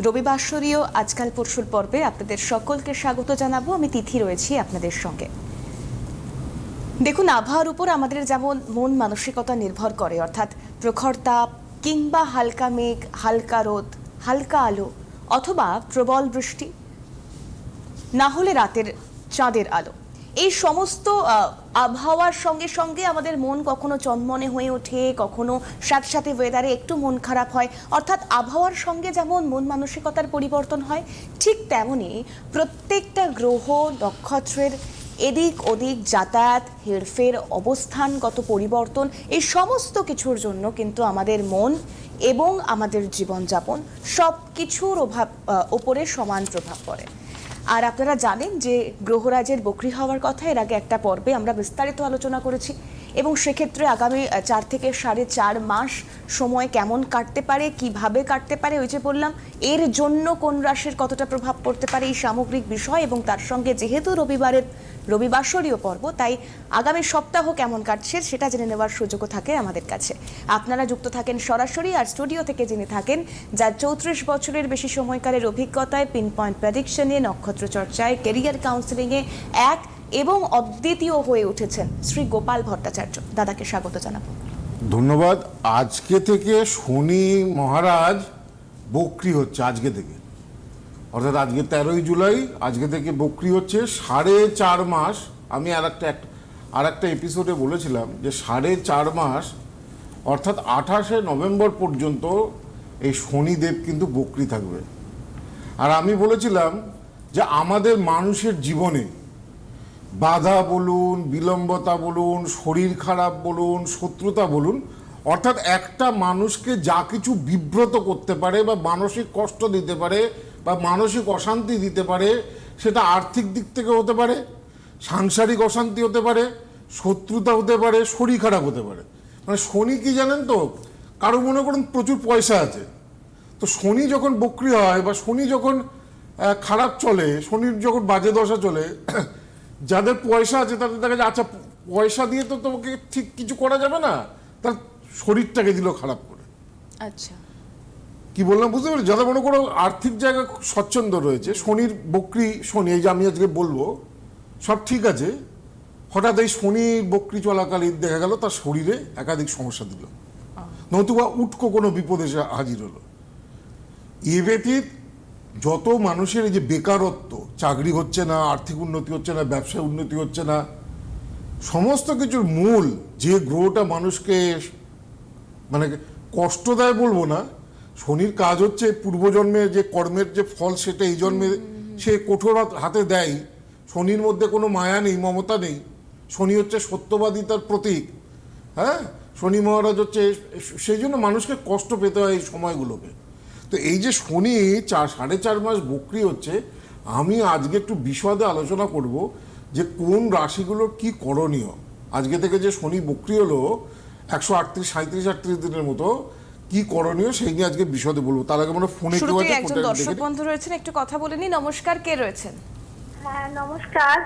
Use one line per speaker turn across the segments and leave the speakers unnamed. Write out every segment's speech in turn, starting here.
রবিবাসরীয় আজকাল পরশুর পর্বে আপনাদের সকলকে স্বাগত জানাব। আমি তিথি রয়েছি আপনাদের সঙ্গে। দেখুন, আবহাওয়ার উপর আমাদের যেমন মন মানসিকতা নির্ভর করে, অর্থাৎ প্রখর তাপ কিংবা হালকা মেঘ, হালকা রোদ, হালকা আলো অথবা প্রবল বৃষ্টি, না হলে রাতের চাঁদের আলো। এই সমস্ত আবহাওয়ার সঙ্গে সঙ্গে আমাদের মন কখনো চনমনে হয়ে ওঠে, কখনো সাথে সাথে ওয়েদারে একটু মন খারাপ হয়। অর্থাৎ আবহাওয়ার সঙ্গে যেমন মন মানসিকতার পরিবর্তন হয়, ঠিক তেমনই প্রত্যেকটা গ্রহ, নক্ষত্রের এদিক ওদিক যাতায়াত, হেরফের, অবস্থানগত পরিবর্তন, এই সমস্ত কিছুর জন্য কিন্তু আমাদের মন এবং আমাদের জীবনযাপন সব কিছুর অভাব ওপরে সমান প্রভাব পড়ে। আর আপনারা জানেন যে গ্রহরাজের বকরি হওয়ার কথা, এর আগে একটা পর্বে আমরা বিস্তারিত আলোচনা করেছি। এবং সেক্ষেত্রে আগামী চার থেকে সাড়ে চার মাস সময় কেমন কাটতে পারে, কীভাবে কাটতে পারে, ওই যে বললাম, এর জন্য কোন রাশির কতটা প্রভাব পড়তে পারে এই সামগ্রিক বিষয় এবং তার সঙ্গে যেহেতু রবিবারের, রবিবাসরীয় পর্ব, তাই আগামী সপ্তাহ কেমন কাটছে সেটা জেনে নেওয়ার সুযোগও থাকে আমাদের কাছে। আপনারা যুক্ত থাকেন সরাসরি আর স্টুডিও থেকে জেনে থাকেন, যার চৌত্রিশ বছরের বেশি সময়কালের অভিজ্ঞতায় পিন পয়েন্ট প্রেডিকশনে নক্ষত্র চর্চায় কেরিয়ার কাউন্সিলিংয়ে এক এবং অদ্বিতীয় হয়ে উঠেছেন শ্রী গোপাল ভট্টাচার্য। দাদাকে স্বাগত জানাব।
ধন্যবাদ। আজকে থেকে শনি মহারাজ বক্রি হচ্ছে আজকে থেকে। অর্থাৎ আজকে তেরোই জুলাই, আজকে থেকে বক্রি হচ্ছে সাড়ে চার মাস। আমি আর একটা আর একটা এপিসোডে বলেছিলাম যে সাড়ে চার মাস, অর্থাৎ আঠাশে নভেম্বর পর্যন্ত এই শনিদেব কিন্তু বক্রি থাকবে। আর আমি বলেছিলাম যে আমাদের মানুষের জীবনে বাধা বলুন, বিলম্বতা বলুন, শরীর খারাপ বলুন, শত্রুতা বলুন, অর্থাৎ একটা মানুষকে যা কিছু বিব্রত করতে পারে বা মানসিক কষ্ট দিতে পারে বা মানসিক অশান্তি দিতে পারে, সেটা আর্থিক দিক থেকে হতে পারে, সাংসারিক অশান্তি হতে পারে, শত্রুতা হতে পারে, শরীর খারাপ হতে পারে। মানে শনি কি জানেন তো? কারও মনে করুন প্রচুর পয়সা আছে। তো শনি যখন বক্রি হয় বা শনি যখন খারাপ চলে, শনির যখন বাজে দশা চলে যাদের পয়সা আছে তাদের দেখা যায় আচ্ছা পয়সা দিয়ে তো তোমাকে ঠিক কিছু করা যাবে না তার শরীরটাকে দিল খারাপ করে।
আচ্ছা।
কি বললাম বুঝতে পারছি? যাদের মনে করো আর্থিক জায়গা খুব স্বচ্ছন্দ রয়েছে শনির বক্রি শনি এই যে আমি আজকে বলব সব ঠিক আছে হঠাৎ এই শনি বক্রি চলাকালীন দেখা গেল তার শরীরে একাধিক সমস্যা দিল। নতুবা উটকো কোনো বিপদে হাজির হলো। এ ব্যতীত যত মানুষের এই যে বেকারত্ব, চাকরি হচ্ছে না, আর্থিক উন্নতি হচ্ছে না, ব্যবসায় উন্নতি হচ্ছে না, সমস্ত কিছুর মূল যে গ্রহটা মানুষকে মানে কষ্ট দেয় বলব না, শনির কাজ হচ্ছে পূর্বজন্মে যে কর্মের যে ফল সেটা এই জন্মে সে কঠোর হাতে দেয়। শনির মধ্যে কোনো মায়া নেই, মমতা নেই। শনি হচ্ছে সত্যবাদিতার প্রতীক। হ্যাঁ? শনি মহারাজ হচ্ছে সেই জন্য মানুষকে কষ্ট পেতে হয় এই সময়গুলোকে। তো এই যে শনি চার সাড়ে চার মাস বকরি হচ্ছে আমি আজকে একটু বিশদে আলোচনা করব যে কোন রাশিগুলোর কি করণীয়। আজকে থেকে যে শনি বকরি হলো একশো আটত্রিশ সাঁত্রিশ আটত্রিশ দিনের মতো কি করণীয় সেই নিয়ে আজকে বিশদে বলব। তার আগে মানে ফোনে কেউ আছে
একজন দর্শক বন্ধু রয়েছেন একটু কথা বলে নি নমস্কার কে রয়েছেন?
হ্যাঁ নমস্কার।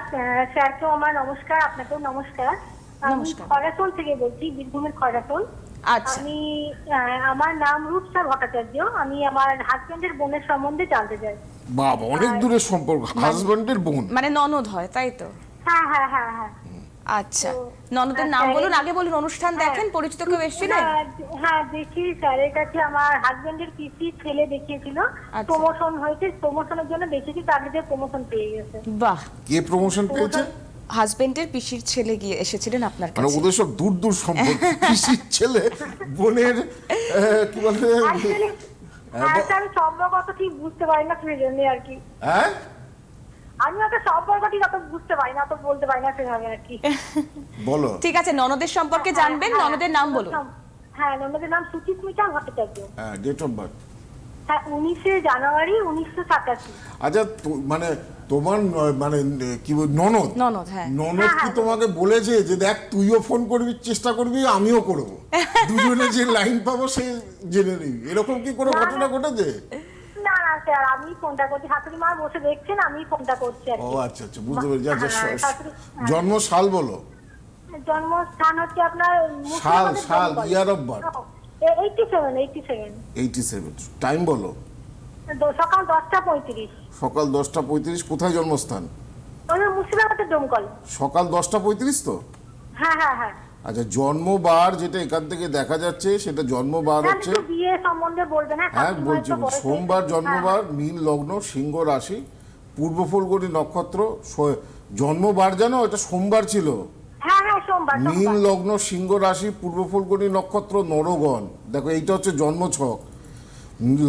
স্যারকেও আমার নমস্কার আপনাকেও নমস্কার। আমি
নমস্কার।
খরাসোল থেকে বলছি বীরভূমের খরাসোল
আচ্ছা।
আমি আমার নাম রূপসা ভট্টাচার্য। আমি আমার হাজবেন্ডের বোনের সম্বন্ধে জানতে চাই।
বাবা অনেক দূরের সম্পর্ক। হাজব্যান্ডের বোন।
মানে ননদ হয় তাই তো?
হ্যাঁ হ্যাঁ হ্যাঁ হ্যাঁ।
আচ্ছা। ননদের নাম বলুন আগে বলুন অনুষ্ঠান দেখেন পরিচিত কেউ এসেছিলেন
হ্যাঁ, হ্যাঁ দেখি স্যারের কাছে আমার হাজবেন্ডের পিসি ছেলে দেখিয়েছিল।
আচ্ছা।
প্রমোশন হয়েছে প্রমোশনের জন্য দেখেছি তার মধ্যে প্রমোশন পেয়ে গেছে।
বাহ।
কে প্রমোশন পেয়েছে?
হাজবেন্ডের পিসির ছেলে গিয়ে এসেছিলেন আপনার
মানে
কাছে।
ওদের সব দূর দূর সম্পর্ক। পিসির ছেলে বোনের কি বলে?
Actually, হ্যাঁ আমি সম্পর্ক ঠিক বুঝতে পারি না সেই জন্য আর কি।
হ্যাঁ?
আমি ওকে সম্পর্ক ঠিক অত বুঝতে পারি না অত বলতে পারি না সেভাবে আর কি।
বলো।
ঠিক আছে ননদের সম্পর্কে জানবেন
হ্যাঁ,
ননদের নাম বলুন।
হ্যাঁ ননদের নাম সুচিস্মিতা ভট্টাচার্য।
হ্যাঁ ডেট অফ বার্থ
হ্যাঁ উনিশে জানুয়ারি উনিশশো সাতাশি।
আচ্ছা মানে তোমার মানে কি বল- ননদ?
ননদ হ্যাঁ।
ননদ কি তোমাকে বলেছে যে দেখ তুইও ফোন করবি চেষ্টা করবি আমিও করব। দুজনে যে লাইন পাবো সে জেনে নিবি। এরকম কি কোনো ঘটনা ঘটেছে?
না না স্যার আমি ফোনটা করছি। মা বসে দেখছেন আমি ফোনটা করছি
ও আচ্ছা আচ্ছা বুঝতে পেরেছি। আচ্ছা
হ্যাঁ, হ্যাঁ।
জন্ম সাল বলো।
জন্মস্থান হচ্ছে আপনার
সাল, সাল, টাইম বলো।
সকাল দশটা পঁয়ত্রিশ।
সকাল দশটা পঁয়ত্রিশ কোথায় জন্মস্থান?
মুর্শিদাবাদের
সকাল দশটা পঁয়ত্রিশ তো?
হ্যাঁ হ্যাঁ হ্যাঁ।
আচ্ছা জন্মবার যেটা এখান থেকে দেখা যাচ্ছে সেটা জন্মবার
হ্যাঁ,
হচ্ছে?
বিয়ে সম্বন্ধে বলবেন হ্যাঁ
হ্যাঁ বলছি সোমবার জন্মবার মীন লগ্ন সিংহ রাশি পূর্ব ফুলগড়ি নক্ষত্র জন্মবার জানো এটা সোমবার ছিল।
হ্যাঁ হ্যাঁ
মীন লগ্ন সিংহ রাশি পূর্ব ফুলগড়ি নক্ষত্র নরগণ। দেখো এইটা হচ্ছে জন্মছক।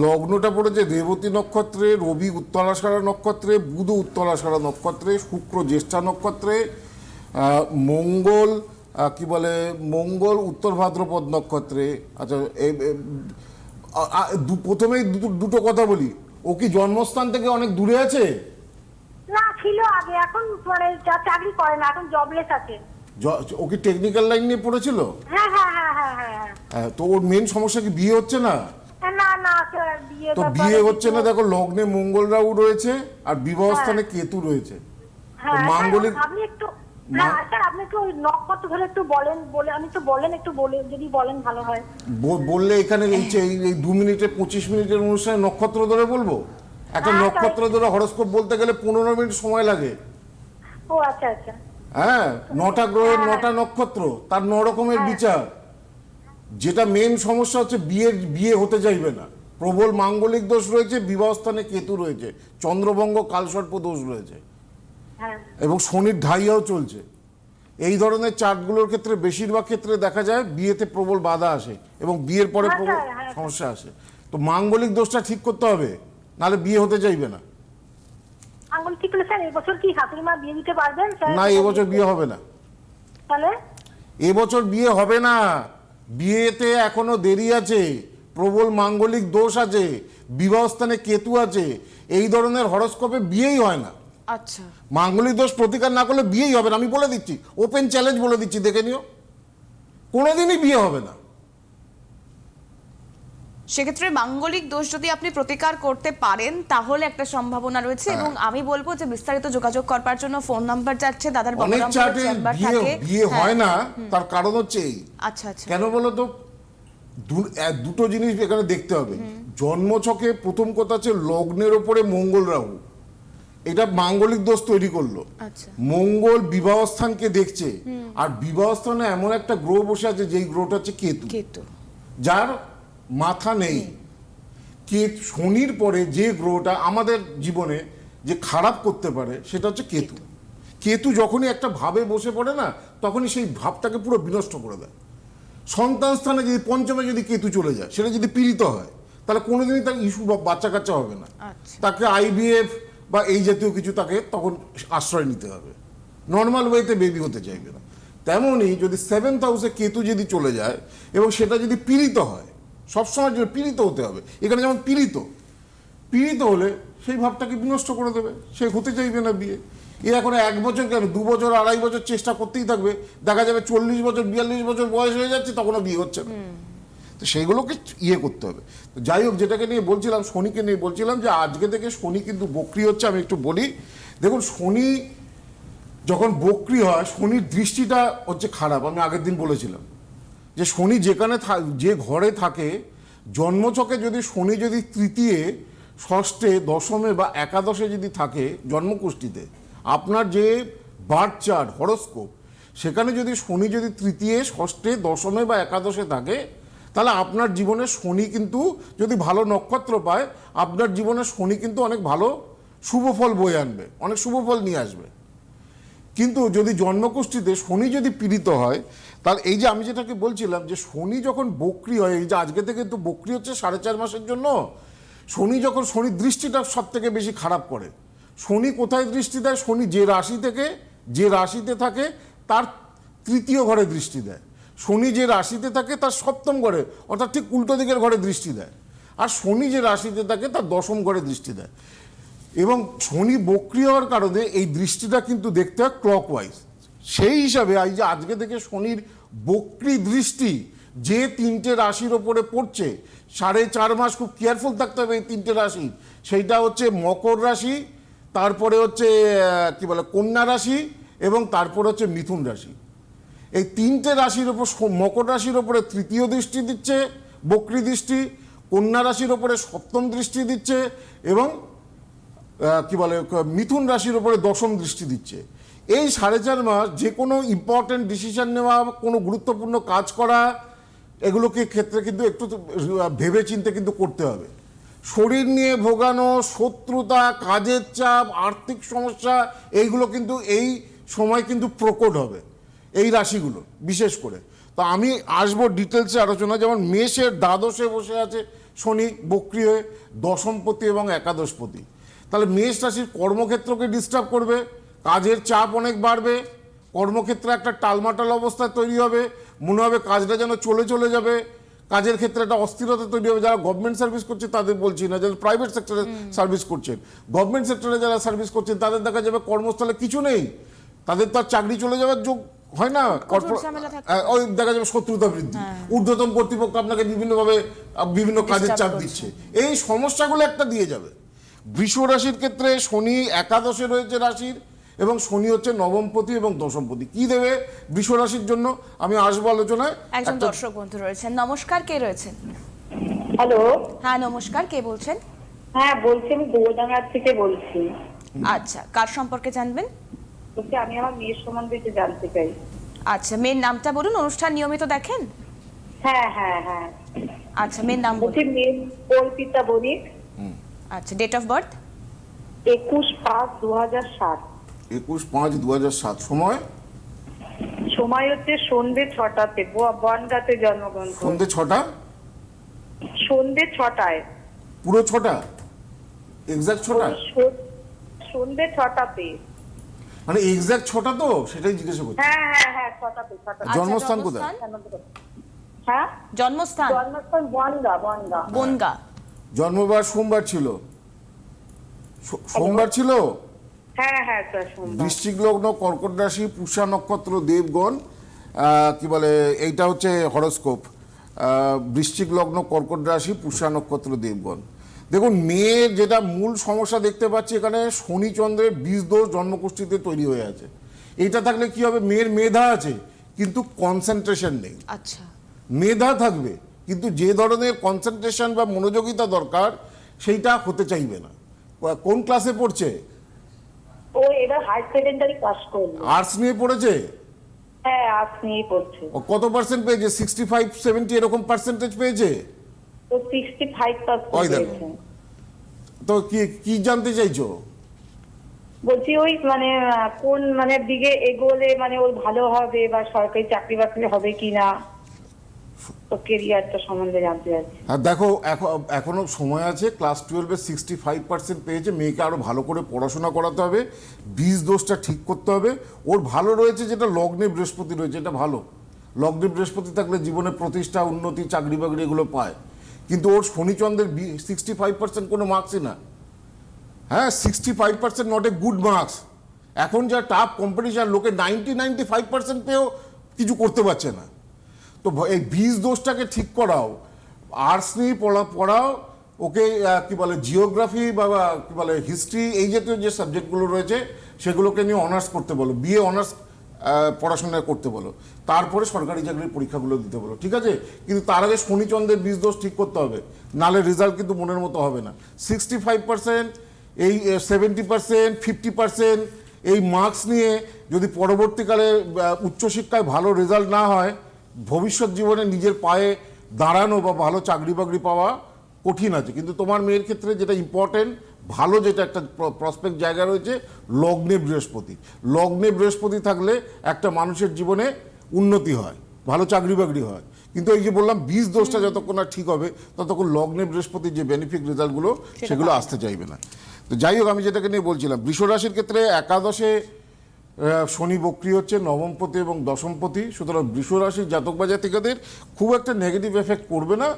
লগ্নটা পড়েছে রেবতী নক্ষত্রে রবি উত্তরাষাঢ়া নক্ষত্রে বুধ উত্তরাষাঢ়া নক্ষত্রে শুক্র জ্যেষ্ঠা নক্ষত্রে মঙ্গল কি বলে মঙ্গল উত্তর ভাদ্রপদ নক্ষত্রে। আচ্ছা প্রথমেই দুটো কথা বলি। ও কি জন্মস্থান থেকে অনেক দূরে আছে?
না ছিল আগে এখন মানে চাকরি করে না এখন জবলেস আছে।
ও কি টেকনিক্যাল লাইন নিয়ে পড়েছিল?
হ্যাঁ হ্যাঁ হ্যাঁ হ্যাঁ হ্যাঁ। হ্যাঁ
হ্যাঁ, তো ওর মেন সমস্যা কি বিয়ে হচ্ছে না?
না না বিয়ে
তো বিয়ে হচ্ছে না দেখো লগ্নে মঙ্গল রাহু রয়েছে আর বিবাহ স্থানে কেতু রয়েছে।
হ্যাঁ
মাঙ্গলিক
আপনি একটু হ্যাঁ স্যার আপনি একটু ধরে বলেন বলে আমি বলেন একটু বলে যদি বলেন ভালো হয়।
বললে এখানে এই দু মিনিটে পঁচিশ মিনিটের অনুষ্ঠানে নক্ষত্র ধরে বলব? একটা
হ্যাঁ,
নক্ষত্র ধরে হরস্কোপ বলতে গেলে পনেরো মিনিট সময় লাগে।
ও আচ্ছা আচ্ছা।
হ্যাঁ নটা গ্রহের
হ্যাঁ।
নটা নক্ষত্র তার ন রকমের বিচার। যেটা মেন সমস্যা হচ্ছে বিয়ের বিয়ে হতে চাইবে না। প্রবল মাঙ্গলিক দোষ রয়েছে বিবাহস্থানে কেতু রয়েছে চন্দ্রবঙ্গ কালসর্প দোষ রয়েছে।
হ্যাঁ।
এবং শনির ঢাইয়াও চলছে। এই ধরনের চার্টগুলোর ক্ষেত্রে বেশিরভাগ ক্ষেত্রে দেখা যায় বিয়েতে প্রবল বাধা আসে এবং বিয়ের পরে
হ্যাঁ,
প্রবল
হ্যাঁ।
সমস্যা আসে। তো মাঙ্গলিক দোষটা ঠিক করতে হবে নাহলে বিয়ে হতে চাইবে না।
আঙ্গুল ঠিক হলে স্যার এবছর কি শাশুড়ি মা বিয়ে দিতে পারবেন
না এবছর বিয়ে হবে না।
তাহলে?
এবছর বিয়ে হবে না। বিয়েতে এখনও দেরি আছে প্রবল মাঙ্গলিক দোষ আছে বিবাহস্থানে কেতু আছে এই ধরনের হরস্কোপে বিয়েই হয় না।
আচ্ছা।
মাঙ্গলিক দোষ প্রতিকার না করলে বিয়েই হবে না আমি বলে দিচ্ছি ওপেন চ্যালেঞ্জ বলে দিচ্ছি দেখে নিও। কোনোদিনই বিয়ে হবে না।
সেক্ষেত্রে মাঙ্গলিক দোষ যদি আপনি প্রতিকার করতে পারেন তাহলে একটা সম্ভাবনা রয়েছে এবং আমি বলব যে বিস্তারিত যোগাযোগ করবার জন্য ফোন নাম্বার যাচ্ছে দাদার
অনেক চার্টে বিয়ে বিয়ে
হ্যাঁ।
হয় না তার কারণ হচ্ছে এই।
আচ্ছা আচ্ছা।
কেন বলো তো? দুটো জিনিস এখানে দেখতে হবে। জন্মছকে প্রথম কথা হচ্ছে লগ্নের ওপরে মঙ্গল রাহু। এটা মাঙ্গলিক দোষ তৈরি করল।
আচ্ছা।
মঙ্গল বিবাহ স্থানকে দেখছে। আর বিবাহ স্থানে এমন একটা গ্রহ বসে আছে যেই গ্রহটা হচ্ছে কেতু।
কেতু।
যার মাথা নেই। কে শনির পরে যে গ্রহটা আমাদের জীবনে যে খারাপ করতে পারে সেটা হচ্ছে কেতু। কেতু যখনই একটা ভাবে বসে পড়ে না তখনই সেই ভাবটাকে পুরো বিনষ্ট করে দেয়। সন্তান স্থানে যদি পঞ্চমে যদি কেতু চলে যায় সেটা যদি পীড়িত হয় তাহলে কোনোদিনই তার ইস্যু বা বাচ্চা কাচ্চা হবে না।
আচ্ছা।
তাকে আইভিএফ বা এই জাতীয় কিছু তাকে তখন আশ্রয় নিতে হবে। নর্মাল ওয়েতে বেবি হতে চাইবে না। তেমনই যদি সেভেন্থ হাউসে কেতু যদি চলে যায় এবং সেটা যদি পীড়িত হয় সবসময় যদি পীড়িত হতে হবে। এখানে যেমন পীড়িত পীড়িত হলে সেই ভাবটাকে বিনষ্ট করে দেবে সে হতে চাইবে না বিয়ে। এ এখন এক বছর কেন? দু বছর আড়াই বছর চেষ্টা করতেই থাকবে। দেখা যাবে চল্লিশ বছর বিয়াল্লিশ বছর বয়স হয়ে যাচ্ছে তখনও বিয়ে হচ্ছে না। তো সেইগুলোকে ইয়ে করতে হবে। তো যাই হোক যেটাকে নিয়ে বলছিলাম শনিকে নিয়ে বলছিলাম যে আজকে থেকে শনি কিন্তু বক্রি হচ্ছে আমি একটু বলি। দেখুন শনি যখন বক্রি হয় শনির দৃষ্টিটা হচ্ছে খারাপ আমি আগের দিন বলেছিলাম। যে শনি যেখানে যে ঘরে থাকে, জন্মচকে যদি শনি যদি তৃতীয়, ষষ্ঠে, দশমে বা একাদশে যদি থাকে জন্মকুষ্ঠিতে, আপনার যে বার্থ চার্ট হরস্কোপ সেখানে যদি শনি যদি তৃতীয়, ষষ্ঠে, দশমে বা একাদশে থাকে, তাহলে আপনার জীবনে শনি কিন্তু যদি ভালো নক্ষত্র পায়, আপনার জীবনে শনি কিন্তু অনেক ভালো শুভ ফল বয়ে আনবে, অনেক শুভ ফল নিয়ে আসবে। কিন্তু যদি জন্মকুষ্ঠিতে শনি যদি পীড়িত হয় তাহলে এই যে আমি যেটাকে বলছিলাম যে শনি যখন বকরি হয়, এই যে আজকে থেকে তো বকরি হচ্ছে সাড়ে চার মাসের জন্য, শনি যখন শনির দৃষ্টিটা সব থেকে বেশি খারাপ করে, শনি কোথায় দৃষ্টি দেয়? শনি যে রাশি থেকে, যে রাশিতে থাকে, তার তৃতীয় ঘরে দৃষ্টি দেয়। শনি যে রাশিতে থাকে, তার সপ্তম ঘরে, অর্থাৎ ঠিক উল্টো দিকের ঘরে দৃষ্টি দেয়। আর শনি যে রাশিতে থাকে, তার দশম ঘরে দৃষ্টি দেয়। এবং শনি বক্রি হওয়ার কারণে এই দৃষ্টিটা কিন্তু দেখতে হয় ক্লকওয়াইজ সেই হিসাবে, এই যে আজকে থেকে শনির বক্রি দৃষ্টি যে তিনটে রাশির ওপরে পড়ছে, সাড়ে চার মাস খুব কেয়ারফুল থাকতে হবে এই তিনটে রাশি। সেইটা হচ্ছে মকর রাশি, তারপরে হচ্ছে কি বলে, কন্যা রাশি এবং তারপরে হচ্ছে মিথুন রাশি। এই তিনটে রাশির ওপর মকর রাশির ওপরে তৃতীয় দৃষ্টি দিচ্ছে, বক্রি দৃষ্টি, কন্যা রাশির ওপরে সপ্তম দৃষ্টি দিচ্ছে এবং কি বলে মিথুন রাশির ওপরে দশম দৃষ্টি দিচ্ছে। এই সাড়ে চার মাস যে কোনো ইম্পর্টেন্ট ডিসিশন নেওয়া, কোনো গুরুত্বপূর্ণ কাজ করা, এগুলোকে ক্ষেত্রে কিন্তু একটু ভেবে চিন্তে কিন্তু করতে হবে। শরীর নিয়ে ভোগানো, শত্রুতা, কাজের চাপ, আর্থিক সমস্যা, এইগুলো কিন্তু এই সময় কিন্তু প্রকট হবে, এই রাশিগুলো বিশেষ করে। তো আমি আসব ডিটেলসে আলোচনা, যেমন মেষের দ্বাদশে বসে আছে শনি, বক্রি হয়ে দশমপতি এবং একাদশপতি। তাহলে মেষ রাশির কর্মক্ষেত্রকে ডিস্টার্ব করবে কাজের চাপ অনেক বাড়বে কর্মক্ষেত্রে একটা টালমাটাল অবস্থা তৈরি হবে মনে হবে কাজটা যেন চলে চলে যাবে কাজের ক্ষেত্রে একটা অস্থিরতা তৈরি হবে যারা গভর্নমেন্ট সার্ভিস করছে তাদের বলছি না যারা প্রাইভেট সেক্টরে সার্ভিস করছেন গভর্নমেন্ট সেক্টরে যারা সার্ভিস করছেন তাদের দেখা যাবে কর্মস্থলে কিছু নেই তাদের তো আর চাকরি চলে যাওয়ার যোগ হয় না ওই দেখা যাবে শত্রুতা বৃদ্ধি ঊর্ধ্বতন কর্তৃপক্ষ আপনাকে বিভিন্নভাবে বিভিন্ন কাজের চাপ দিচ্ছে এই সমস্যাগুলো একটা দিয়ে যাবে বৃষ রাশির ক্ষেত্রে শনি একাদশে রয়েছে রাশির এবং শনি হচ্ছে নবমপতি এবং দশমপতি কি দেবে বৃষ রাশির জন্য? আমি আসব আলোচনায়।
একজন দর্শক বন্ধু রয়েছেন। নমস্কার কে রয়েছেন?
হ্যালো।
হ্যাঁ নমস্কার কে বলছেন?
হ্যাঁ বলছি আমি দৌড়াঙ্গার থেকে বলছি।
আচ্ছা কার সম্পর্কে জানবেন?
বলছি আমি আমার মেয়ের সম্বন্ধে একটু জানতে চাই।
আচ্ছা মেয়ের নামটা বলুন অনুষ্ঠান নিয়মিত দেখেন?
হ্যাঁ হ্যাঁ হ্যাঁ।
আচ্ছা মেয়ের নাম
বলছি মেয়ের অর্পিতা বণিক।
আচ্ছা ডেট অফ বার্থ
একুশ পাঁচ দু হাজার সাত।
একুশ পাঁচ দু হাজার সাত সময়?
সময় হচ্ছে সন্ধে ছটাতে বনগাঁতে জন্মগ্রহণ করে।
সন্ধে ছটা?
সন্ধে ছটায়।
পুরো ছটা? এক্সাক্ট ছটা?
সন্ধে ছটাতে
মানে এক্সাক্ট ছটা তো? সেটাই জিজ্ঞাসা করছি।
হ্যাঁ হ্যাঁ হ্যাঁ ছটাতে
আচ্ছা,
জন্মস্থান কোথায়?
হ্যাঁ?
জন্মস্থান?
জন্মস্থান বনগা বনগা।
বনগা।
জন্মবার সোমবার ছিল। সোমবার ছিল?
হ্যাঁ হ্যাঁ স্যার
বৃশ্চিক লগ্ন কর্কট রাশি পুষা নক্ষত্র দেবগণ কি বলে এইটা হচ্ছে হরস্কোপ। বৃশ্চিক লগ্ন কর্কট রাশি পুষা নক্ষত্র দেবগণ। দেখুন মেয়ের যেটা মূল সমস্যা দেখতে পাচ্ছি এখানে শনি চন্দ্রের বীজ দোষ জন্মকুষ্ঠিতে তৈরি হয়ে আছে। এটা থাকলে কি হবে? মেয়ের মেধা আছে কিন্তু কনসেন্ট্রেশন নেই।
আচ্ছা।
মেধা থাকবে কিন্তু যে ধরনের কনসেন্ট্রেশন বা মনোযোগিতা দরকার সেইটা হতে চাইবে না। কোন ক্লাসে পড়ছে?
ও এবার হাই সেকেন্ডারি পাস করল।
আর্টস নিয়ে পড়েছে?
হ্যাঁ আর্টস নিয়েই পড়ছে।
ও কত পার্সেন্ট পেয়েছে? সিক্সটি ফাইভ সেভেন্টি এরকম পার্সেন্টেজ পেয়েছে?
ও সিক্সটি ফাইভ
ওই দেখো।
পার্সেন্ট
তো কি কি জানতে চাইছো?
বলছি ওই মানে কোন মানে দিকে এগোলে মানে ওর ভালো হবে বা সরকারি চাকরি বাকরি হবে কিনা?
দেখো, এখনও সময় আছে ক্লাস টুয়েলভে সিক্সটি ফাইভ পার্সেন্ট পেয়েছে, মেয়েকে আরও ভালো করে পড়াশোনা করাতে হবে বীজ দোষটা ঠিক করতে হবে। ওর ভালো রয়েছে যেটা লগ্নে বৃহস্পতি রয়েছে, এটা ভালো। লগ্নে বৃহস্পতি থাকলে জীবনে প্রতিষ্ঠা, উন্নতি চাকরি বাকরি এগুলো পায়। কিন্তু ওর শনিচন্দ্রের সিক্সটি ফাইভ পার্সেন্ট কোনো মার্কসই না। হ্যাঁ sixty five percent not a good marks এখন যা টাফ কম্পিটিশন লোকে নাইনটি নাইনটি ফাইভ পার্সেন্ট পেয়েও কিছু করতে পারছে না। তো এই বীজ দোষটাকে ঠিক করাও আর্টস নিয়ে পড়া পড়াও, ওকে কি বলে জিওগ্রাফি বা কি বলে হিস্ট্রি এই জাতীয় যে সাবজেক্টগুলো রয়েছে, সেগুলোকে নিয়ে অনার্স করতে বলো বিএ অনার্স পড়াশোনা করতে বলো, তারপরে সরকারি চাকরির পরীক্ষাগুলো দিতে বলো, ঠিক আছে? কিন্তু তার আগে শনিচন্দ্রের বীজ দোষ ঠিক করতে হবে নালে রেজাল্ট কিন্তু মনের মতো হবে না। সিক্সটি ফাইভ পার্সেন্ট এই সেভেন্টি পার্সেন্ট ফিফটি পার্সেন্ট এই মার্কস নিয়ে যদি পরবর্তীকালে উচ্চশিক্ষায় ভালো রেজাল্ট না হয় ভবিষ্যৎ জীবনে নিজের পায়ে দাঁড়ানো বা ভালো চাকরি বাকরি পাওয়া কঠিন আছে। কিন্তু তোমার মেয়ের ক্ষেত্রে যেটা ইম্পর্টেন্ট ভালো যেটা একটা প্রসপেক্ট জায়গা রয়েছে লগ্নে বৃহস্পতি। লগ্নে বৃহস্পতি থাকলে একটা মানুষের জীবনে উন্নতি হয় ভালো চাকরি বাকরি হয়। কিন্তু এই যে বললাম বীজ দোষটা যতক্ষণ না ঠিক হবে ততক্ষণ লগ্নে বৃহস্পতির যে বেনিফিট রেজাল্টগুলো সেগুলো আসতে চাইবে না। তো যাই হোক আমি যেটাকে নিয়ে বলছিলাম বৃষ রাশির ক্ষেত্রে একাদশে শনি বক্রি হচ্ছে নবমপতি এবং দশমপতি সুতরাং বৃষ রাশির জাতক বা জাতিকাদের খুব একটা নেগেটিভ এফেক্ট করবে না।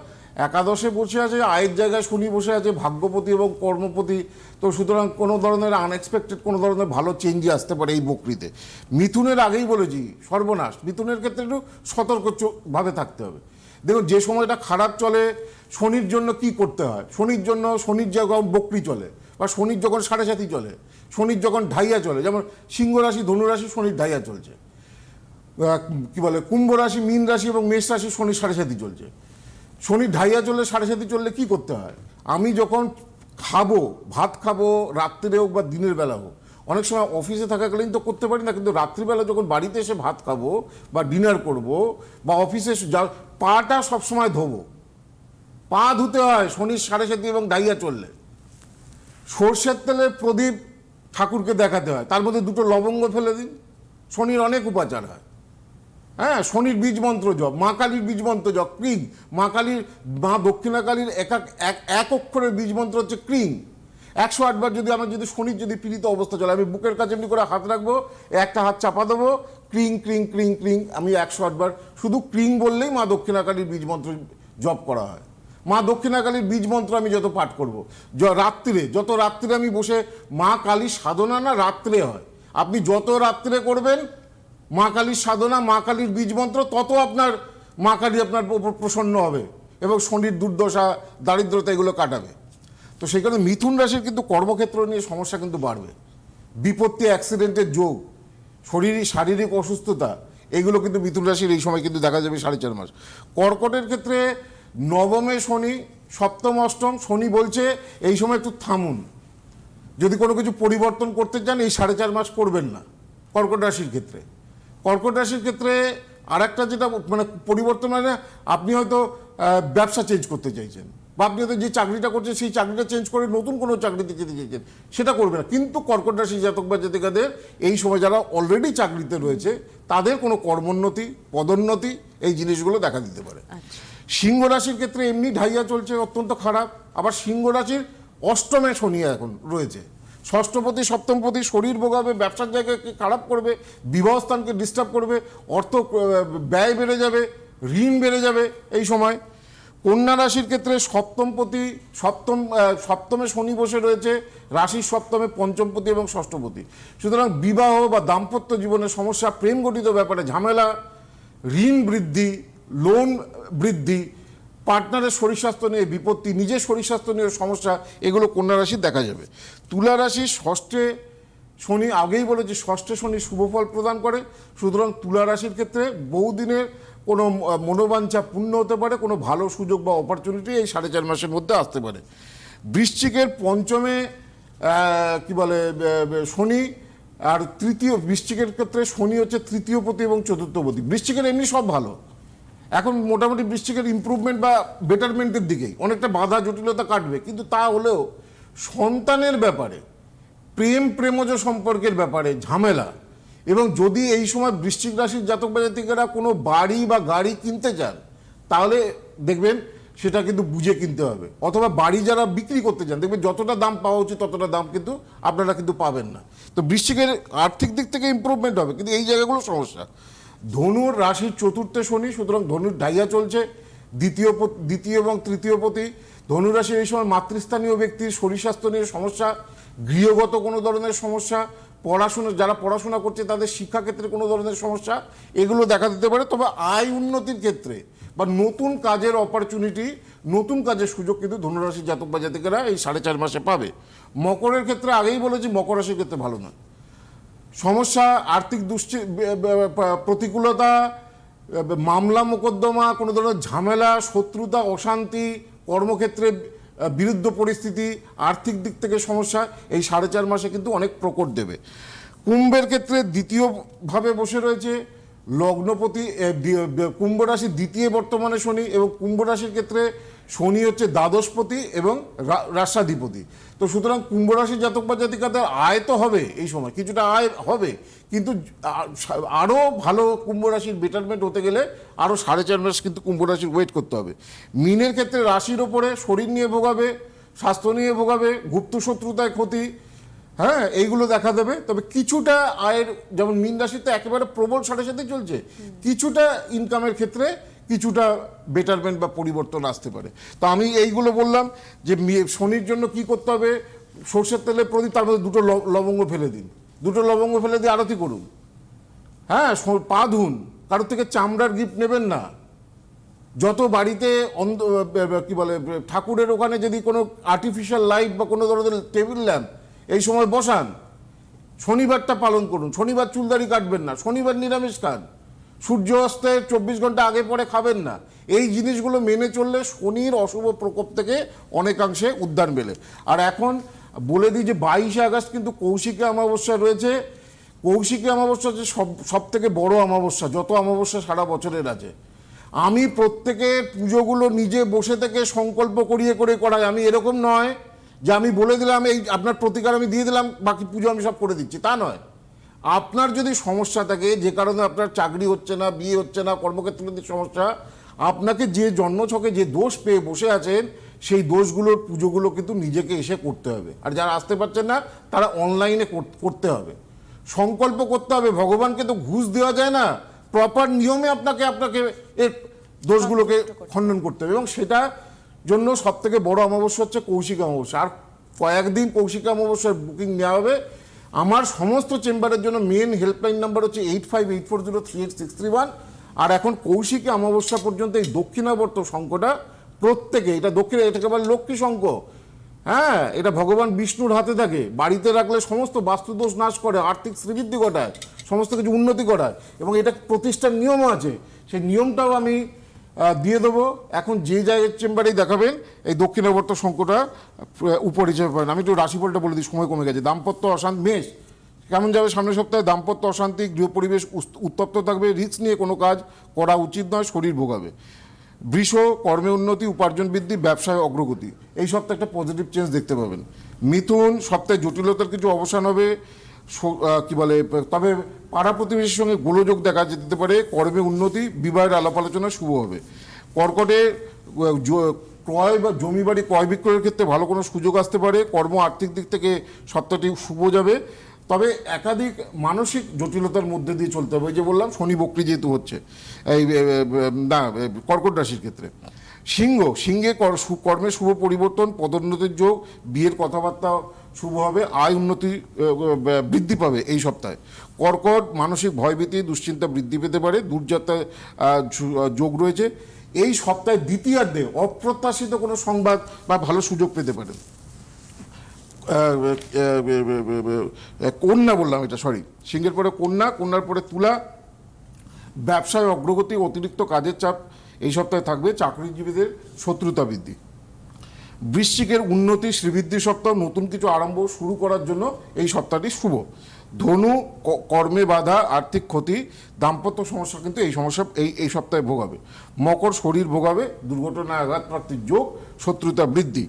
একাদশে বসে আছে, আয়ের জায়গায় শনি বসে আছে, ভাগ্যপতি এবং কর্মপতি। তো সুতরাং কোনো ধরনের আনএক্সপেক্টেড কোনো ধরনের ভালো চেঞ্জই আসতে পারে এই বকরিতে। মিথুনের আগেই বলেছি, সর্বনাশ। মিথুনের ক্ষেত্রে একটু সতর্কভাবে থাকতে হবে। দেখুন, যে সময়টা খারাপ চলে, শনির জন্য কি করতে হয়? শনির জন্য, শনির যখন বকরি চলে বা শনির যখন সাড়ে সাথী চলে, শনির যখন ঢাইয়া চলে, যেমন সিংহ রাশি ধনুরাশি শনির ঢাইয়া চলছে। কি বলে, কুম্ভ রাশি, মীন রাশি এবং মেষ রাশি শনির সাড়ে সাথী চলছে। শনি ঢাইয়া চললে সাড়ে সাথী চললে কি করতে হয়? আমি যখন খাব, ভাত খাব রাত্রে হোক বা দিনের বেলা হোক, অনেক সময় অফিসে থাকাকালীন তো করতে পারি না, কিন্তু রাত্রিবেলা যখন বাড়িতে এসে ভাত খাব বা ডিনার করব বা অফিসে যা- পাটা সবসময় ধোবো। পা ধুতে হয়, শনির সাড়ে সাথী এবং ডাইয়া চললে। সর্ষের তেলে প্রদীপ ঠাকুরকে দেখাতে হয়। তার মধ্যে দুটো লবঙ্গ ফেলে দিন। শনির অনেক উপাচার হয়। হ্যাঁ শনির বীজ মন্ত্র জপ, মা কালীর বীজ মন্ত্র জপ, ক্রিং। মা কালীর, মা দক্ষিণা কালীর এক এক- অক্ষরের বীজ মন্ত্র হচ্ছে ক্রিং। একশো আটবার যদি আমার যদি শনির যদি পীড়িত অবস্থা চলে, আমি বুকের কাছে এমনি করে হাত রাখব, একটা হাত চাপা দেবো, ক্রিং ক্রিং ক্রিং ক্রিং, আমি একশো আটবার শুধু ক্রিং বললেই মা দক্ষিণা কালীর বীজ মন্ত্র জপ করা হয়। মা দক্ষিণাকালীর বীজ মন্ত্র আমি যত পাঠ করব। য- রাত্রিরে, যত রাত্রিরে আমি বসে মা কালীর সাধনা না রাত্রে হয়। আপনি যত রাত্রে করবেন মা কালীর সাধনা, মা কালীর বীজ মন্ত্র, তত আপনার মা কালী আপনার প্রসন্ন হবে এবং শনির দুর্দশা, দারিদ্রতা এগুলো কাটাবে। তো সেই কারণে মিথুন রাশির কিন্তু কর্মক্ষেত্র নিয়ে সমস্যা কিন্তু বাড়বে। বিপত্তি, অ্যাক্সিডেন্টের যোগ শরীরিক শারীরিক অসুস্থতা, এগুলো কিন্তু মিথুন রাশির এই সময় কিন্তু দেখা যাবে সাড়ে চার মাস। কর্কটের ক্ষেত্রে নবমে শনি, সপ্তম অষ্টম, শনি বলছে এই সময় একটু থামুন। যদি কোনো কিছু পরিবর্তন করতে চান, এই সাড়ে চার মাস করবেন না, কর্কট রাশির ক্ষেত্রে। কর্কট রাশির ক্ষেত্রে আর একটা যেটা মানে পরিবর্তন মানে আপনি হয়তো ব্যবসা চেঞ্জ করতে চাইছেন বা আপনি হয়তো যে চাকরিটা করছেন, সেই চাকরিটা চেঞ্জ করে নতুন কোনো চাকরিতে যেতে চাইছেন সেটা করবে না। কিন্তু কর্কট রাশি জাতক বা জাতিকাদের এই সময় যারা অলরেডি চাকরিতে রয়েছে, তাদের কোনো কর্মোন্নতি, পদোন্নতি এই জিনিসগুলো দেখা দিতে পারে। সিংহ রাশির ক্ষেত্রে এমনি ঢাইয়া চলছে, অত্যন্ত খারাপ। আবার সিংহ রাশির অষ্টমে শনি এখন রয়েছে। ষষ্ঠপতি, সপ্তমপতি শরীর ভোগাবে, ব্যবসার জায়গাকে খারাপ করবে, বিবাহ স্থানকে ডিস্টার্ব করবে, অর্থ ব্যয় বেড়ে যাবে, ঋণ বেড়ে যাবে এই সময়। কন্যা রাশির ক্ষেত্রে সপ্তমপতি, সপ্তম সপ্তমে শনি বসে রয়েছে, রাশির সপ্তমে পঞ্চমপতি এবং ষষ্ঠপতি। সুতরাং বিবাহ বা দাম্পত্য জীবনের সমস্যা, প্রেম গঠিত ব্যাপারে ঝামেলা, ঋণ বৃদ্ধি লোন বৃদ্ধি পার্টনারের শরীর স্বাস্থ্য নিয়ে বিপত্তি, নিজের শরীর স্বাস্থ্য নিয়ে সমস্যা, এগুলো কন্যা রাশির দেখা যাবে। তুলা রাশি ষষ্ঠে শনি আগেই বলে যে ষষ্ঠে শনি শুভফল প্রদান করে, সুতরাং তুলা রাশির ক্ষেত্রে বহুদিনের কোনো মনোবাঞ্ছা পূর্ণ হতে পারে, কোনো ভালো সুযোগ বা অপরচুনিটি এই সাড়ে চার মাসের মধ্যে আসতে পারে। বৃশ্চিকের পঞ্চমে কি বলে শনি, আর তৃতীয়, বৃশ্চিকের ক্ষেত্রে শনি হচ্ছে তৃতীয় পতি এবং চতুর্থ পতি। বৃশ্চিকের এমনি সব ভালো। এখন মোটামুটি বৃষ্টিকের ইমপ্রুভমেন্ট বা বেটারমেন্টের দিকেই। অনেকটা বাধা, জটিলতা কাটবে। কিন্তু তা হলেও সন্তানের ব্যাপারে, প্রেম প্রেমজ সম্পর্কের ব্যাপারে ঝামেলা, এবং যদি এই সময় বৃশ্চিক রাশির জাতক বা জাতিকারা কোনো বাড়ি বা গাড়ি কিনতে চান, তাহলে দেখবেন সেটা কিন্তু বুঝে কিনতে হবে। অথবা বাড়ি যারা বিক্রি করতে চান, দেখবেন যতটা দাম পাওয়া উচিত ততটা দাম কিন্তু আপনারা কিন্তু পাবেন না। তো বৃশ্চিকের আর্থিক দিক থেকে ইম্প্রুভমেন্ট হবে, কিন্তু এই জায়গাগুলো সমস্যা। ধনুর রাশির চতুর্থে শনি, সুতরাং ধনুর ডাইয়া চলছে, দ্বিতীয় দ্বিতীয় এবং তৃতীয় পতি। ধনুরাশির এই সময় মাতৃস্থানীয় ব্যক্তির শরীর স্বাস্থ্য নিয়ে সমস্যা, গৃহগত কোনো ধরনের সমস্যা, পড়াশোনা যারা পড়াশোনা করছে তাদের শিক্ষাক্ষেত্রে কোনো ধরনের সমস্যা, এগুলো দেখা দিতে পারে। তবে আয় উন্নতির ক্ষেত্রে বা নতুন কাজের অপরচুনিটি নতুন কাজের সুযোগ কিন্তু ধনুরাশির জাতক বা জাতিকেরা এই সাড়ে চার মাসে পাবে। মকরের ক্ষেত্রে আগেই বলেছি, মকর রাশির ক্ষেত্রে ভালো নয়। সমস্যা, আর্থিক দুশ্চি প্রতিকূলতা মামলা, মোকদ্দমা, কোনো ধরনের ঝামেলা, শত্রুতা, অশান্তি, কর্মক্ষেত্রে বিরুদ্ধ পরিস্থিতি, আর্থিক দিক থেকে সমস্যা, এই সাড়ে চার মাসে কিন্তু অনেক প্রকট দেবে। কুম্ভের ক্ষেত্রে দ্বিতীয়ভাবে বসে রয়েছে লগ্নপতি কুম্ভ রাশির দ্বিতীয় বর্তমানে শনি এবং কুম্ভ রাশির ক্ষেত্রে শনি হচ্ছে দ্বাদশপতি এবং রা- রাষ্ট্রাধিপতি। তো সুতরাং কুম্ভ রাশির জাতক বা জাতিকাদের আয় তো হবে এই সময়, কিছুটা আয় হবে, কিন্তু আরও ভালো কুম্ভ রাশির বেটারমেন্ট হতে গেলে আরও সাড়ে চার মাস কিন্তু কুম্ভ রাশির ওয়েট করতে হবে। মিনের ক্ষেত্রে রাশির ওপরে শরীর নিয়ে ভোগাবে, স্বাস্থ্য নিয়ে ভোগাবে, গুপ্ত শত্রুতায় ক্ষতি হ্যাঁ এইগুলো দেখা দেবে। তবে কিছুটা আয়ের, যেমন মিন রাশিতে একেবারে প্রবল সাথে সাথে চলছে, কিছুটা ইনকামের ক্ষেত্রে কিছুটা বেটারমেন্ট বা পরিবর্তন আসতে পারে। তো আমি এইগুলো বললাম যে শনির জন্য কি করতে হবে? সর্ষের তেলে প্রদীপ, তার মধ্যে দুটো লবঙ্গ ফেলে দিন। দুটো লবঙ্গ ফেলে দিয়ে আরতি করুন। হ্যাঁ পা ধুন। কারোর থেকে চামড়ার গিফট নেবেন না। যত বাড়িতে অন্ধ কি বলে, ঠাকুরের ওখানে যদি কোনো আর্টিফিশিয়াল লাইট বা কোনো ধরনের টেবিল ল্যাম্প এই সময় বসান। শনিবারটা পালন করুন। শনিবার চুলদারি কাটবেন না। শনিবার নিরামিষ খান। সূর্য অস্তের চব্বিশ ঘণ্টা আগে পরে খাবেন না। এই জিনিসগুলো মেনে চললে শনির অশুভ প্রকোপ থেকে অনেকাংশে উদ্ধার মেলে। আর এখন বলে দিই যে বাইশে আগস্ট কিন্তু কৌশিকী অমাবস্যা রয়েছে। কৌশিকী অমাবস্যা হচ্ছে সব সব থেকে বড় অমাবস্যা, যত অমাবস্যা সারা বছরের আছে। আমি প্রত্যেকের পুজোগুলো নিজে বসে থেকে সংকল্প করিয়ে করে করাই। আমি এরকম নয় যে আমি বলে দিলাম এই আপনার প্রতিকার আমি দিয়ে দিলাম বাকি পুজো আমি সব করে দিচ্ছি। তা নয়। আপনার যদি সমস্যা থাকে যে কারণে আপনার চাকরি হচ্ছে না বিয়ে হচ্ছে না কর্মক্ষেত্রে সমস্যা আপনাকে যে জন্মছকে যে দোষ পেয়ে বসে আছেন সেই দোষগুলোর পুজোগুলো কিন্তু নিজেকে এসে করতে হবে। আর যারা আসতে পারছেন না তারা অনলাইনে করতে হবে। সংকল্প করতে হবে। ভগবানকে তো ঘুষ দেওয়া যায় না। প্রপার নিয়মে আপনাকে আপনাকে এর দোষগুলোকে খণ্ডন করতে হবে। এবং সেটা জন্য সব থেকে বড় অমাবস্যা হচ্ছে কৌশিক অমাবস্যা। আর কয়েকদিন কৌশিক অমাবস্যার বুকিং নেওয়া হবে। আমার সমস্ত চেম্বারের জন্য মেন হেল্পলাইন নাম্বার হচ্ছে eight five eight four zero three eight six three one আর এখন কৌশিকী অমাবস্যা পর্যন্ত এই দক্ষিণাবর্ত শঙ্কটা প্রত্যেকে, এটা দক্ষিণে, এটাকে বলে লক্ষ্মী শঙ্খ। হ্যাঁ এটা ভগবান বিষ্ণুর হাতে থাকে। বাড়িতে রাখলে সমস্ত বাস্তুদোষ নাশ করে, আর্থিক শ্রীবৃদ্ধি ঘটায়, সমস্ত কিছু উন্নতি করায় এবং এটা প্রতিষ্ঠার নিয়মও আছে। সেই নিয়মটাও আমি দিয়ে দেবো। এখন যে জায়গায় চেম্বারেই দেখাবেন, এই দক্ষিণাবর্ত শঙ্কটা উপর হিসেবে পাবেন আমি একটু রাশিফলটা বলে দিই, সময় কমে গেছে। দাম্পত্য অশান্ত মেষ কেমন যাবে সামনের সপ্তাহে? দাম্পত্য অশান্তি গৃহ পরিবেশ উত্তপ্ত থাকবে, রিস্ক নিয়ে কোনো কাজ করা উচিত নয়, শরীর ভোগাবে। বৃষ কর্মে উন্নতি, উপার্জন বৃদ্ধি, ব্যবসায় অগ্রগতি। এই সপ্তাহে একটা পজিটিভ চেঞ্জ দেখতে পাবেন। মিথুন সপ্তাহে জটিলতার কিছু অবসান হবে। কি বলে, তবে পাড়া প্রতিবেশীর সঙ্গে গোলযোগ দেখা যেতে পারে, কর্মে উন্নতি, বিবাহের আলাপ আলোচনা শুভ হবে। কর্কটে ক্রয় বা জমি বাড়ি ক্রয় বিক্রয়ের ক্ষেত্রে ভালো কোনো সুযোগ আসতে পারে, কর্ম আর্থিক দিক থেকে সপ্তাহটি শুভ যাবে। তবে একাধিক মানসিক জটিলতার মধ্যে দিয়ে চলতে হবে যে বললাম, শনি বক্রি যেহেতু হচ্ছে, এই না কর্কট রাশির ক্ষেত্রে। সিংহ, সিংহে কর্মে শুভ পরিবর্তন, পদোন্নতির যোগ, বিয়ের কথাবার্তা শুভ হবে আয় উন্নতি বৃদ্ধি পাবে এই সপ্তাহে। কর্কট মানসিক ভয়ভীতি দুশ্চিন্তা বৃদ্ধি পেতে পারে আহ, যোগ রয়েছে। এই সপ্তাহে দ্বিতীয়ার্ধে অপ্রত্যাশিত কোনো সংবাদ বা ভালো সুযোগ পেতে পারেন কন্যা বললাম এটা সরি সিংহের পরে কন্যা কন্যার পরে তুলা। ব্যবসায় অগ্রগতি অতিরিক্ত কাজের চাপ এই সপ্তাহে থাকবে চাকরিজীবীদের শত্রুতা বৃদ্ধি। বৃশ্চিকের উন্নতি, শ্রীবৃদ্ধি সপ্তাহ, নতুন কিছু আরম্ভ শুরু করার জন্য এই সপ্তাহটি শুভ। ধনু কর্মে বাধা, আর্থিক ক্ষতি, দাম্পত্য সমস্যা কিন্তু এই সমস্যা, এই এই সপ্তাহে ভোগাবে। মকর শরীর ভোগাবে, দুর্ঘটনা আঘাত প্রাপ্তির যোগ, শত্রুতা বৃদ্ধি।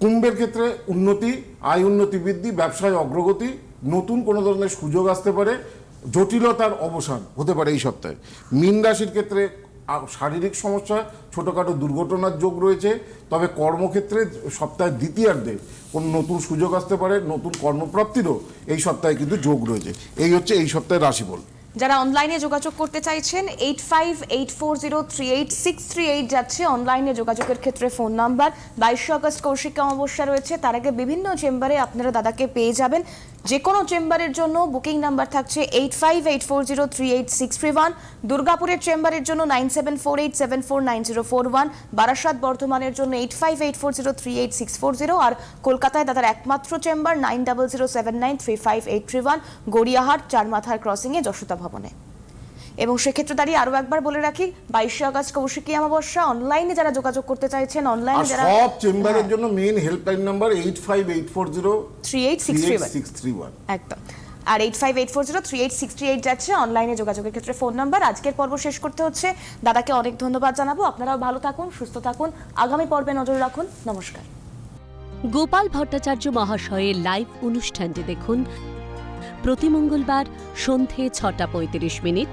কুম্ভের ক্ষেত্রে উন্নতি, আয় উন্নতি বৃদ্ধি, ব্যবসায় অগ্রগতি, নতুন কোনো ধরনের সুযোগ আসতে পারে, জটিলতার অবসান হতে পারে এই সপ্তাহে। মীন রাশির ক্ষেত্রে শারীরিক সমস্যা, ছোটোখাটো দুর্ঘটনার যোগ রয়েছে, তবে কর্মক্ষেত্রে সপ্তাহের দ্বিতীয়ার্ধে কোনো নতুন সুযোগ আসতে পারে, নতুন কর্মপ্রাপ্তিরও এই সপ্তাহে কিন্তু যোগ রয়েছে। এই হচ্ছে এই সপ্তাহের রাশিফল।
যারা অনলাইনে যোগাযোগ করতে চাইছেন eight five eight four zero three eight six three eight যাচ্ছে। অনলাইনে যোগাযোগের ক্ষেত্রে ফোন নাম্বার। বাইশে আগস্ট কৌশিক অমাবস্যা রয়েছে। তার আগে বিভিন্ন চেম্বারে আপনারা দাদাকে পেয়ে যাবেন। যে কোনো চেম্বারের জন্য বুকিং নাম্বার থাকছে eight five eight four zero three eight six three one দুর্গাপুরের চেম্বারের জন্য nine seven four eight seven four nine zero four one Barasat বর্ধমানের জন্য eight five eight four zero three eight six four zero আর কলকাতায় দাদার একমাত্র chamber nine double zero seven nine three five eight three one Gariahat, চারমাথার ক্রসিংয়ে যশোদা ভবনে। এবং সেক্ষেত্রে দাঁড়িয়ে আরও একবার বলে রাখি বাইশে আগস্ট কৌশিকী অমাবস্যা অনলাইনে যারা যোগাযোগ করতে চাইছেন অনলাইনে যারা
সব চেম্বারের জন্য main helpline number eight five eight four zero
three eight six three
six three one
একদম। আর eight five eight four zero three eight six three eight যাচ্ছে অনলাইনে যোগাযোগের ক্ষেত্রে ফোন নাম্বার আজকের পর্ব শেষ করতে হচ্ছে। দাদাকে অনেক ধন্যবাদ জানাব। আপনারাও ভালো থাকুন সুস্থ থাকুন। আগামী পর্বে নজর রাখুন। নমস্কার।
গোপাল ভট্টাচার্য মহাশয়ের লাইভ অনুষ্ঠানটি দেখুন। প্রতি মঙ্গলবার সন্ধে ছটা পঁয়ত্রিশ মিনিট।